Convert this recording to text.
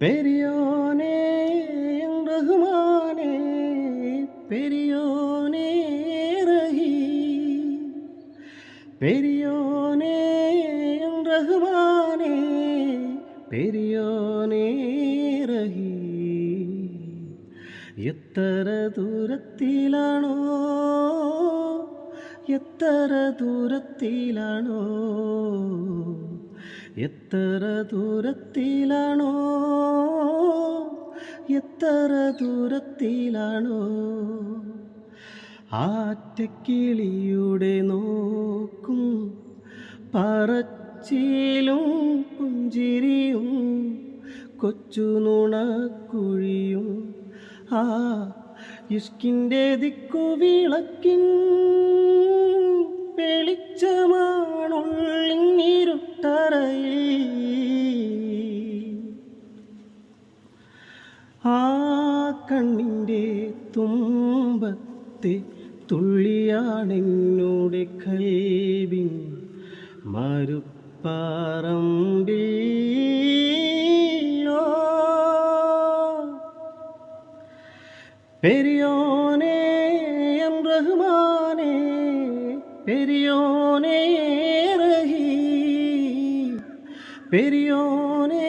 பெரியோனே ரகுமானே பெரியோனே ரஹி பெரியோனே ரகுமானே பெரியோனே ரஹி எத்தர தூரத்திலானோ എത്ര ദൂരത്തിലാണോ? എത്ര ദൂരത്തിലാണോ? എത്ര ദൂരത്തിലാണോ? ആറ്റക്കിളിയുടെ നോക്കും പറച്ചിലും പുഞ്ചിരിയും കൊച്ചു നുണക്കുഴിയും ആ ഇഷ്കിന്റെ ദിക്കു ആ കണ്ണിന്റെ തുമ്പത്തെ തുള്ളിയാണെന്നോടെ കൽവിൻ മരുപ്പാറമ്പി പെരിയോനേ എം റഹ്മാനേ പെരിയോനേ റഹീ പെരിയോനേ